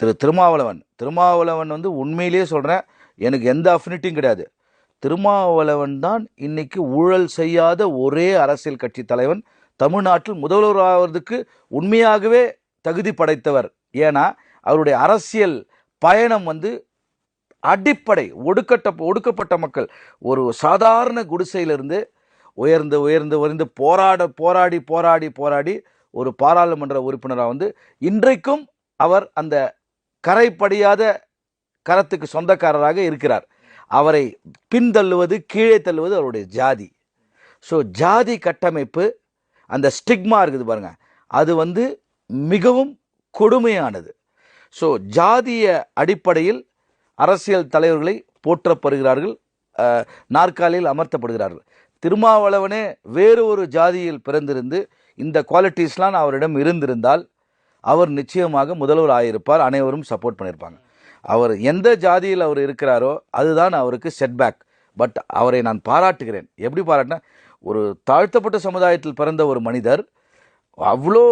திரு திருமாவளவன். திருமாவளவன் வந்து உண்மையிலேயே சொல்கிறேன் எனக்கு எந்த அஃபினிட்டியும் கிடையாது. திருமாவளவன் தான் இன்னைக்கு ஊழல் செய்யாத ஒரே அரசியல் கட்சி தலைவன். தமிழ்நாட்டில் முதல்வர் ஆவதுக்கு உண்மையாகவே தகுதி படைத்தவர். ஏன்னா அவருடைய அரசியல் பயணம் வந்து அடிப்படை ஒடுக்கட்ட ஒடுக்கப்பட்ட மக்கள். ஒரு சாதாரண குடிசையிலிருந்து உயர்ந்து உயர்ந்து உயர்ந்து போராட போராடி போராடி போராடி ஒரு பாராளுமன்ற உறுப்பினராக வந்து இன்றைக்கும் அவர் அந்த கரைப்படியாத கரத்துக்கு சொந்தக்காரராக இருக்கிறார். அவரை பின்தள்ளுவது கீழே தள்ளுவது அவருடைய ஜாதி. ஸோ ஜாதி கட்டமைப்பு அந்த ஸ்டிக்மா இருக்குது பாருங்கள் அது வந்து மிகவும் கொடுமையானது. ஸோ ஜாதிய அடிப்படையில் அரசியல் தலைவர்களை போற்றப்படுகிறார்கள் நாற்காலியில் அமர்த்தப்படுகிறார்கள். திருமாவளவனே வேறு ஒரு ஜாதியில் பிறந்திருந்து இந்த குவாலிட்டிஸ்லாம் அவரிடம் இருந்திருந்தால் அவர் நிச்சயமாக முதல்வர் ஆகியிருப்பார் அனைவரும் சப்போர்ட் பண்ணியிருப்பாங்க. அவர் எந்த ஜாதியில் அவர் இருக்கிறாரோ அதுதான் அவருக்கு செட்பேக் பட் அவரை நான் பாராட்டுகிறேன். எப்படி பாராட்டினா ஒரு தாழ்த்தப்பட்ட சமுதாயத்தில் பிறந்த ஒரு மனிதர் அவ்வளோ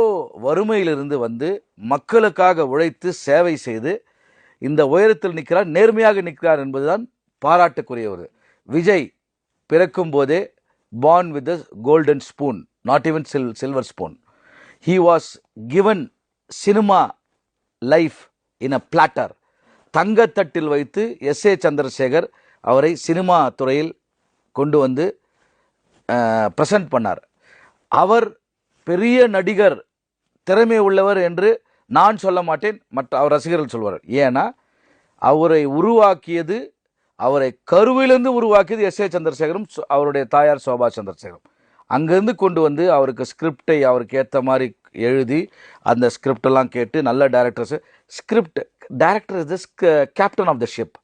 வறுமையிலிருந்து வந்து மக்களுக்காக உழைத்து சேவை செய்து இந்த உயரத்தில் நிற்கிறார் நேர்மையாக நிற்கிறார் என்பதுதான் பாராட்டுக்குரிய ஒரு விஜய் பிறக்கும் போதே born with golden spoon not even chill silver spoon he was given cinema life in a platter. தங்கத்தட்டில் வைத்து எஸ் ஏ சந்திரசேகர் அவரை சினிமா துறையில் கொண்டு வந்து ப்ரெசன்ட் பண்ணார். அவர் பெரிய நடிகர் திறமை உள்ளவர் என்று நான் சொல்ல மாட்டேன். மற்ற அவர் ரசிகர்கள் சொல்வார் ஏன்னா அவரை உருவாக்கியது அவரை கருவிலிருந்து உருவாக்கியது எஸ் ஏ சந்திரசேகரும் அவருடைய தாயார் சோபா சந்திரசேகரும். அங்கேருந்து கொண்டு வந்து அவருக்கு ஸ்கிரிப்டை அவருக்கு ஏற்ற மாதிரி எழுதி அந்த ஸ்கிரிப்டெல்லாம் கேட்டு நல்ல directors script director is the captain of the ship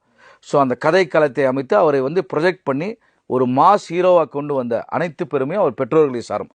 so அந்த கதை களத்தை அமைத்து அவரை வந்து ப்ரொஜெக்ட் பண்ணி ஒரு மாஸ் ஹீரோவாக கொண்டு வந்த அனைத்து பெருமையும் அவர் பெற்றோர்களை சாரும்.